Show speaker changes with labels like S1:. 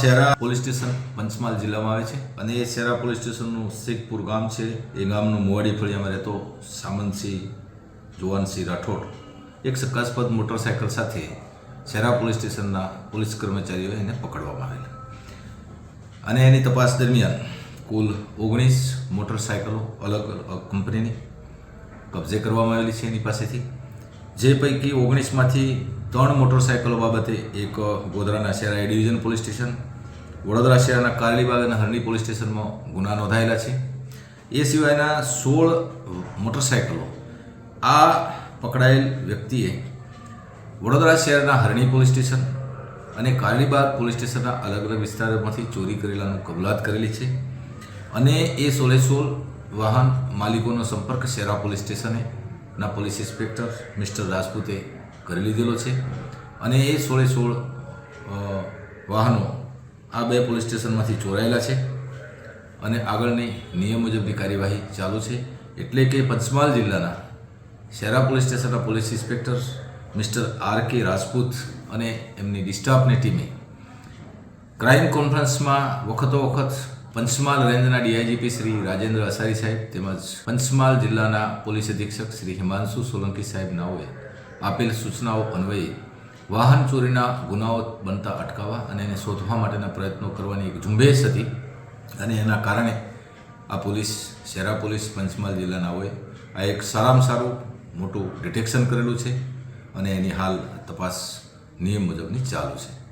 S1: શેરા police station Panchmahal જિલ્લામાં આવે છે અને એ શેરા પોલીસ સ્ટેશનનું શેખપુર ગામ છે. એ ગામનું મોવાડી ફળિયામાં રહેતો સામંતસિંહ, જુવાનસિંહ રાઠોડ. એક શંકાસ્પદ મોટરસાયકલ સાથે શેરા પોલીસ સ્ટેશનના પોલીસ કર્મચારીઓએ એને પકડવામાં આવેલા. અને એની તપાસ દરમિયાન કુલ ઓગણીસ મોટરસાયકલો અલગ અલગ કંપનીની કબજે કરવામાં આવેલી છે એની પાસેથી. જે પૈકી ઓગણીસમાંથી ત્રણ મોટરસાયકલો બાબતે એક ગોધરાના Shahera A division police station, Vadodara શહેરના કારલીબાગ અને હરણી પોલીસ સ્ટેશનમાં ગુના નોંધાયેલા છે. એ સિવાયના સોળ મોટરસાયકલો આ પકડાયેલ વ્યક્તિએ વડોદરા શહેરના હરણી પોલીસ સ્ટેશન અને કારલીબાગ પોલીસ સ્ટેશનના અલગ અલગ વિસ્તારોમાંથી ચોરી કરેલાનું કબૂલાત કરેલી છે અને એ સોળે સોળ વાહન માલિકોનો સંપર્ક શેરા પોલીસ સ્ટેશને ના પોલીસ ઇન્સ્પેક્ટર મિસ્ટર રાજપૂતે કરી લીધેલો છે. અને એ સોળે સોળ વાહનો આ બે પોલીસ સ્ટેશનમાંથી ચોરાયેલા છે. અને આગળની નિયમ મુજબની કાર્યવાહી ચાલુ છે. એટલે કે પંચમહાલ જિલ્લાના શહેરા પોલીસ સ્ટેશનના police inspector mister R K Rajput અને એમની ડિસ્ટાફની ટીમે ક્રાઇમ કોન્ફરન્સમાં વખતો વખત પંચમહાલ રેન્જના ડીઆઈજીપી શ્રી રાજેન્દ્ર અસારી સાહેબ તેમજ પંચમહાલ જિલ્લાના પોલીસ અધિક્ષક શ્રી હિમાંશુ સોલંકી સાહેબ નાઓએ આપેલ સૂચનાઓ અન્વયે વાહન ચોરીના ગુનાઓ બનતા અટકાવવા અને એને શોધવા માટેના પ્રયત્નો કરવાની એક ઝુંબેશ હતી અને એના કારણે આ પોલીસ શહેરા પોલીસ પંચમહાલ જિલ્લાનાઓએ આ એક સારામાં સારું મોટું ડિટેક્શન કરેલું છે અને એની હાલ તપાસ નિયમ મુજબની ચાલુ છે.